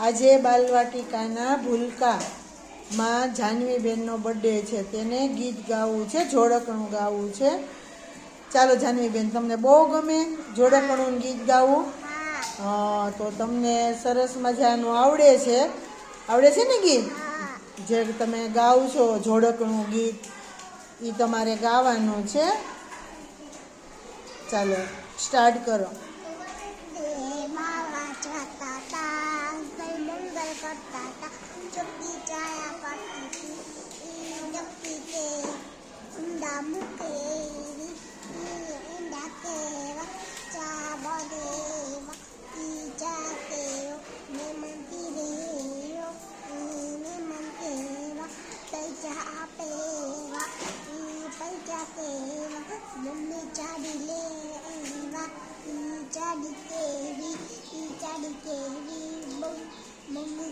આજે બાલવાટિકાના ભૂલકામાં જાનવીબેનનો બર્થડે છે. તેને ગીત ગાવું છે, જોડકણું ગાવું છે. ચાલો જાનવીબેન, તમને બહુ ગમે જોડકણું ગીત ગાવું? તો તમને સરસ મજાનું આવડે છે. આવડે છે ને ગીત? જે તમે ગાવ છો, જોડકણું ગીત એ તમારે ગાવાનું છે. ચાલો સ્ટાર્ટ કરો. got tata, chupi jaya got titi, chupi ke, unda unda keva, chabo deva, ija keo, ne manti deo, ne manteva, paija peva, chadi leva, ija kevi, ija kevi.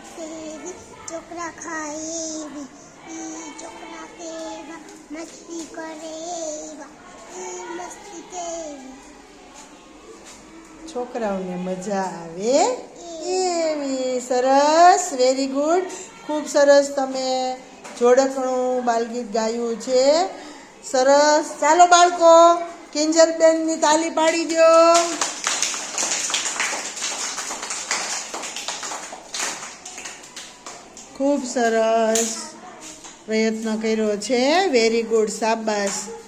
Chocolate ચોકરા ખાય ઈ ચોકરા કેવા મસ્તી કરે ઈ મસ્તી કેવી છોકરાઓને મજા આવે? એવી સરસ વેરી ગુડ ખૂબ સરસ તમે જોડકણું બાલગીત ગાયું છે. સરસ. ચાલો બાળકો, કિંજલબેનની તાલી પાડી દો ખૂબ સરસ પ્રયત્ન કર્યો છે. વેરી ગુડ શાબાશ.